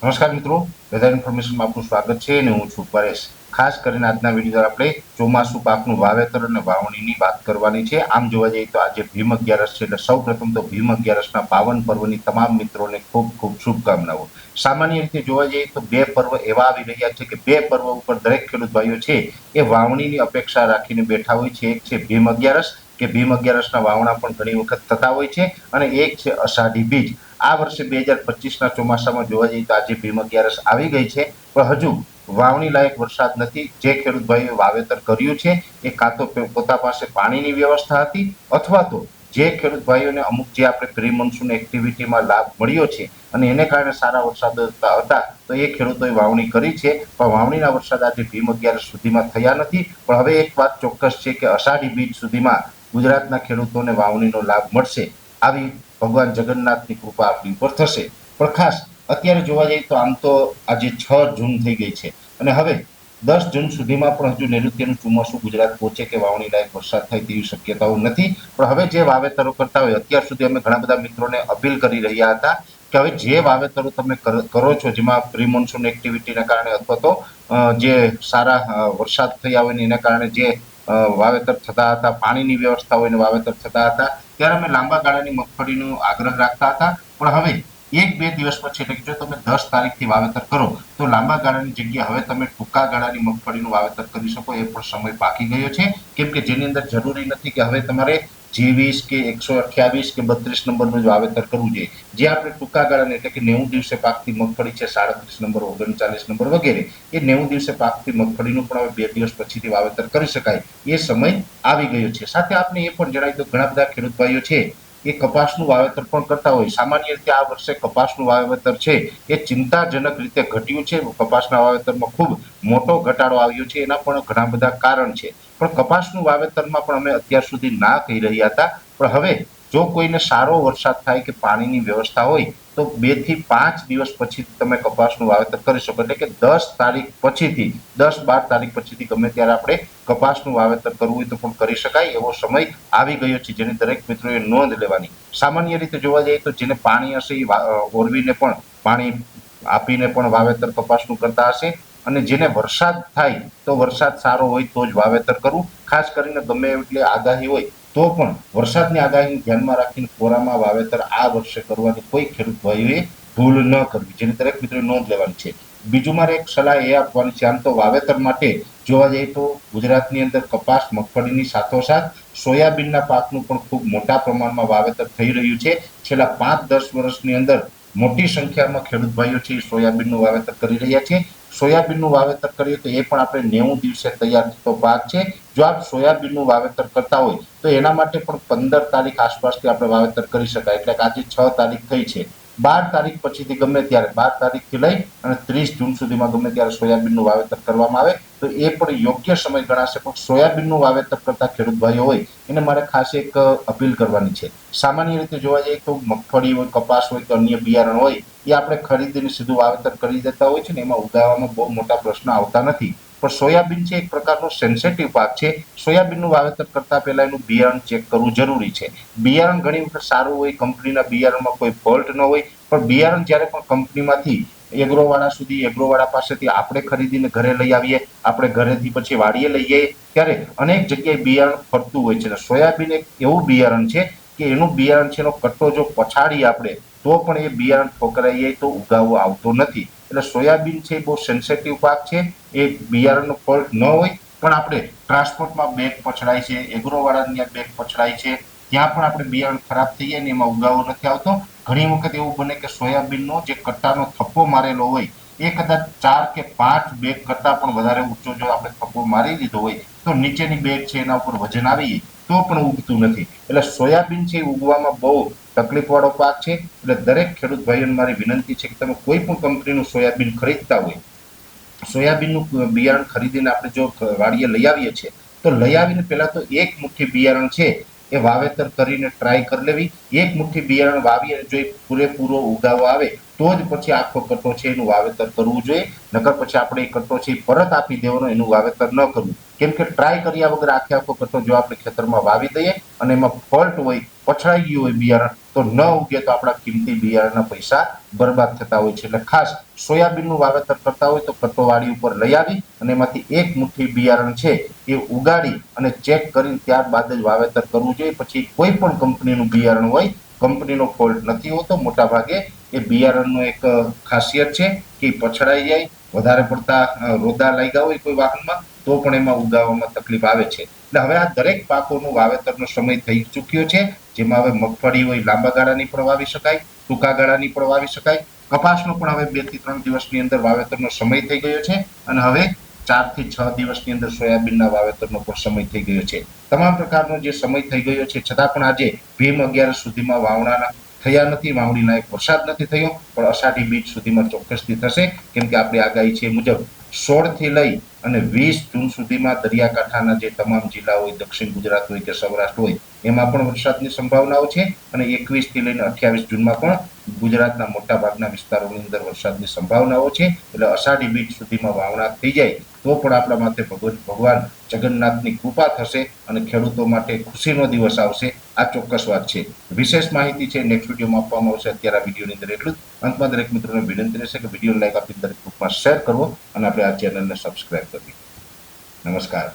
નમસ્કાર મિત્રો વેધર ઇન્ફોર્મેશનમાં આપનું સ્વાગત છે અને હું છું પરેશ. ખાસ કરીને આજના વીડિયો આપણે ચોમાસું પાકનું વાવેતર અને વાવણીની વાત કરવાની છે. આમ જોવા જઈએ તો આજે ભીમ અગિયારસ છે એટલે સૌ પ્રથમ તો ભીમ અગિયારસના પાવન પર્વની તમામ મિત્રોને ખૂબ ખૂબ શુભકામનાઓ. સામાન્ય રીતે જોવા જઈએ તો બે પર્વ એવા આવી રહ્યા છે કે બે પર્વ ઉપર દરેક ખેડૂત ભાઈઓ છે એ વાવણીની અપેક્ષા રાખીને બેઠા હોય છે. એક છે ભીમ અગિયારસ કે ભીમ અગિયારસના વાવણા પણ ઘણી વખત થતા હોય છે અને એક છે અષાઢી બીજ. આ વર્ષે બે હજાર પચીસના ચોમાસામાં જોવા જઈએ તો આજે ભીમ અગિયારસ આવી ગઈ છે. પણ હજુ વાવણી લાયક વરસાદ નથી. જે ખેડૂત ભાઈએ વાવેતર કર્યું છે એ કાં તો પોતા પાસે પાણીની વ્યવસ્થા હતી અથવા તો જે ખેડૂત ભાઈઓને અમુક જે આપણે પ્રી મોન્સૂન એક્ટિવિટીમાં લાભ મળ્યો છે અને એને કારણે સારા વરસાદ હતા, તો એ ખેડૂતોએ વાવણી કરી છે. પણ વાવણીના વરસાદ આજે ભીમ અગિયારસ સુધીમાં થયા નથી. પણ હવે એક વાત ચોક્કસ છે કે અષાઢી બીજ સુધીમાં ગુજરાતના ખેડૂતોને વાવણીનો લાભ મળશે આવી ભગવાન જગન્નાથની કૃપા આપણી ઉપર થશે. પણ ખાસ અત્યારે જોવા જઈએ તો આમ તો આજે છ જૂન થઈ ગઈ છે અને હવે દસ જૂન સુધીમાં પણ હજુ નૈઋત્યનું ચોમાસું ગુજરાત પહોંચે કે વાવણી લાયક વરસાદ થાય તેવી શક્યતાઓ નથી. પણ હવે જે વાવેતરો કરતા હોય, અત્યાર સુધી અમે ઘણા બધા મિત્રોને અપીલ કરી રહ્યા હતા કે હવે જે વાવેતરો તમે કરો છો, જેમાં પ્રી મોન્સૂન એક્ટિવિટીના કારણે અથવા તો જે સારા વરસાદ થયા હોય એના કારણે જે વાવેતર થતા હતા, પાણીની વ્યવસ્થા હોય વાવેતર થતા હતા, ત્યારે અમે લાંબા ગાળાની મગફળીનો આગ્રહ રાખતા હતા. પણ હવે એક બે દિવસ પછી, એટલે કે જો તમે દસ તારીખથી વાવેતર કરો, તો લાંબા ગાળાની જગ્યાએ હવે તમે ટૂંકા ગાળાની મગફળીનું વાવેતર કરી શકો, એ પણ સમય પાકી ગયો છે. કેમ કે જેની અંદર જરૂરી નથી કે હવે તમારે વીસ કે એકસો અઠ્યાવીસ કે બત્રીસ નંબરનું જ વાવેતર કરવું જોઈએ. જે આપણે ટૂંકા ગાળાને એટલે કે નેવું દિવસે પાકતી મગફળી છે, સાડત્રીસ નંબર, ઓગણચાલીસ નંબર વગેરે, એ નેવું દિવસે પાકતી મગફળીનું પણ હવે બે દિવસ પછીથી વાવેતર કરી શકાય. એ સમય આવી ગયો છે. સાથે આપણે એ પણ જણાવી દો ઘણા બધા ખેડૂત ભાઈઓ છે, એ કપાસનું વાવેતર પણ કરતા હોય. સામાન્ય રીતે આ વર્ષે કપાસનું વાવેતર છે, એ ચિંતાજનક રીતે ઘટ્યું છે. કપાસના વાવેતરમાં ખૂબ મોટો ઘટાડો આવ્યો છે. એના પણ ઘણા બધા કારણ છે. પણ કપાસનું વાવેતરમાં પણ અમે અત્યાર સુધી ના કહી રહ્યા હતા. પણ હવે જો કોઈને સારો વરસાદ થાય કે પાણીની વ્યવસ્થા હોય, તો બેથી પાંચ દિવસ પછી તમે કપાસનું વાવેતર કરી શકો. એટલે કે દસ તારીખ પછીથી, દસ બાર તારીખ પછીથી ગમે ત્યારે આપણે કપાસનું વાવેતર કરવું હોય તો પણ કરી શકાય એવો સમય આવી ગયો છે, જેની દરેક મિત્રોએ નોંધ લેવાની. સામાન્ય રીતે જોવા જઈએ તો જેને પાણી હશે એ ઓરવીને પણ પાણી આપીને પણ વાવેતર કપાસનું કરતા હશે. અને જેને વરસાદ થાય તો વરસાદ સારો હોય તો જ વાવેતર કરવું. ખાસ કરીને ગમે એટલી આગાહી હોય તો પણ વરસાદની આગાહીને ધ્યાનમાં રાખીને કોરામાં વાવેતર આ વર્ષે કરવાની કોઈ ખેડૂત ભાઈઓએ ભૂલ ન કરવી, જેની દરેક મિત્રો નોંધ લેવાની છે. બીજું મારે એક સલાહ એ આપવાની છે, આમ તો વાવેતર માટે જોવા જઈએ તો ગુજરાતની અંદર કપાસ, મગફળીની સાથોસાથ સોયાબીનના પાકનું પણ ખૂબ મોટા પ્રમાણમાં વાવેતર થઈ રહ્યું છે. છેલ્લા પાંચ દસ વર્ષની અંદર મોટી સંખ્યામાં ખેડૂત ભાઈઓ છે સોયાબીનનું વાવેતર કરી રહ્યા છે. સોયાબીનનું વાવેતર કરીએ તો એ પણ આપણે નેવું દિવસે તૈયાર થતો પાક છે. જો આપ સોયાબીનનું વાવેતર કરતા હોય, તો એના માટે પણ પંદર તારીખ આસપાસથી આપણે વાવેતર કરી શકાય. એટલે કે આજે છ તારીખ થઈ છે. બાર તારીખ પછીથી ગમે ત્યારે, બાર તારીખથી લઈ અને ત્રીસ જૂન સુધીમાં ગમે ત્યારે સોયાબીનનું વાવેતર કરવામાં આવે, તો એ પણ યોગ્ય સમય ગણાશે. પણ સોયાબીનનું વાવેતર કરતા ખેડૂત ભાઈઓ હોય, એને મારે ખાસ એક અપીલ કરવાની છે. સામાન્ય રીતે જોવા જઈએ તો મગફળી હોય, કપાસ હોય કે અન્ય બિયારણ હોય, એ આપણે ખરીદીને સીધું વાવેતર કરી દેતા હોય છે ને, એમાં ઉગાવવામાં બહુ મોટા પ્રશ્ન આવતા નથી. પણ સોયાબીન છે એક પ્રકારનો સેન્સેટિવ પાક છે. સોયાબીનનું વાવેતર કરતાં પહેલાં એનું બિયારણ ચેક કરવું જરૂરી છે. બિયારણ ઘણી વખત સારું હોય, કંપનીના બિયારણમાં કોઈ ફોલ્ટ ન હોય, પણ બિયારણ જ્યારે પણ કંપનીમાંથી એગ્રોવાળા સુધી, એગ્રોવાળા પાસેથી આપણે ખરીદીને ઘરે લઈ આવીએ, આપણે ઘરેથી પછી વાડીએ લઈ જઈએ, ત્યારે અનેક જગ્યાએ બિયારણ ફરતું હોય છે. અને સોયાબીન એક એવું બિયારણ છે કે એનું બિયારણ છે એનો કટ્ટો જો પછાડીએ આપણે, તો પણ એ બિયારણ ઠોકરાઈ જાય તો ઉગાવો આવતો નથી. એટલે સોયાબીન છે એ બહુ સેન્સેટિવ પાક છે. એ બિયારણનો ફોલ્ટ ન હોય, પણ આપણે ટ્રાન્સપોર્ટમાં બેગ પછડાય છે, એગ્રોવાળાની ત્યાં બેગ પછડાય છે, ત્યાં પણ આપણે બિયારણ ખરાબ થઈ જાય ને એમાં ઉગાવો નથી આવતો. ઘણી વખત એવું બને કે સોયાબીનનો જે કટ્ટાનો થપ્પો મારેલો હોય એ કદાચ ચાર કે પાંચ બેગ કરતાં પણ વધારે ઊંચો જો આપણે થપ્પો મારી દીધો હોય, તો નીચેની બેગ છે એના ઉપર વજન આવી તો પણ ઉગતું નથી. એટલે સોયાબીન છે એ ઉગવામાં બહુ તકલીફવાળો પાક છે. એટલે દરેક ખેડૂત ભાઈઓને મારી વિનંતી છે કે તમે કોઈ પણ કંપનીનું સોયાબીન ખરીદતા હોય, સોયાબીનનું બિયારણ ખરીદીને આપણે જો વાડીએ લઈ આવીએ છીએ, તો લઈ આવીને પહેલાં તો એક મુઠ્ઠી બિયારણ છે એ વાવેતર કરીને ટ્રાય કરી લેવી. એક મુઠ્ઠી બિયારણ વાવી અને જો એ પૂરેપૂરો ઉગાવો આવે તો જ પછી આખો કટ્ટો છે એનું વાવેતર કરવું જોઈએ. નકર પછી આપણે એ કટ્ટો છે પરત આપી દેવાનો, એનું વાવેતર ન કરવું. કેમ કે ટ્રાય કર્યા વગર આખે આખો કટ્ટો જો આપણે ખેતરમાં વાવી દઈએ અને એમાં ફોલ્ટ હોય, પછડાઈ ગયું હોય બિયારણ, તો ન ઉગે તો આપણા કિંમતી બિયારણના પૈસા બરબાદ થતા હોય છે. એટલે ખાસ સોયાબીનનું વાવેતર કરતા હોય તો કટ્ટો વાડી ઉપર લઈ આવી અને એમાંથી એક મુઠ્ઠી બિયારણ છે એ ઉગાડી અને ચેક કરીને ત્યારબાદ જ વાવેતર કરવું જોઈએ. પછી કોઈ પણ કંપનીનું બિયારણ હોય, કંપનીનો ફોલ્ટ નથી હોતો મોટા ભાગે એ બિયારણનો એક ખાસિયત છે કે પછડાઈ જાય, વધારે પડતા રોદા લાગ્યા હોય કોઈ વાહનમાં, તો પણ એમાં ઉગાવવામાં તકલીફ આવે છે. એટલે હવે આ દરેક પાકોનું વાવેતરનો સમય થઈ ચૂક્યો છે, જેમાં હવે મગફળી હોય, લાંબા ગાળાની પણ વાવી શકાય, ટૂંકા ગાળાની પણ વાવી શકાય. કપાસનો પણ હવે બેથી ત્રણ દિવસની અંદર વાવેતરનો સમય થઈ ગયો છે અને હવે ચારથી છ દિવસની અંદર સોયાબીનના વાવેતરનો પણ સમય થઈ ગયો છે. તમામ પ્રકારનો જે સમય થઈ ગયો છે, છતાં પણ આજે ભીમ અગિયાર સુધીમાં વાવણાના થયા નથી, વાવણીના લાયક વરસાદ નથી થયો, પણ અષાઢી બીજ સુધીમાં ચોક્કસથી થશે. કેમ કે આપણી આગાહી છે મુજબ સોળથી લઈ અને વીસ જૂન સુધીમાં દરિયાકાંઠાના જે તમામ જિલ્લા હોય, દક્ષિણ ગુજરાત હોય કે સૌરાષ્ટ્ર હોય, એમાં પણ વરસાદની સંભાવનાઓ છે. અને એકવીસથી લઈને અઠ્યાવીસ જૂનમાં પણ ગુજરાતના મોટાભાગના વિસ્તારોની અંદર વરસાદની સંભાવનાઓ છે. એટલે અષાઢી બીજ સુધીમાં વાવણા થઈ જાય તો પણ આપણા ભગવાન ભગવાન જગન્નાથની કૃપા થશે અને ખેડૂતો માટે ખુશીનો દિવસ આવશે. આ ચોક્કસ વાત છે. વિશેષ માહિતી છે નેક્સ્ટ વિડીયોમાં આપવામાં આવશે. અત્યારે આ વિડીયોની અંદર એટલું જ. અંતમાં દરેક મિત્રોને વિનંતી રહેશે કે વીડિયો લાઈક આપી દરેક ગ્રુપમાં શેર કરવો અને આપણે આ ચેનલને સબસ્ક્રાઈબ કરવી. નમસ્કાર.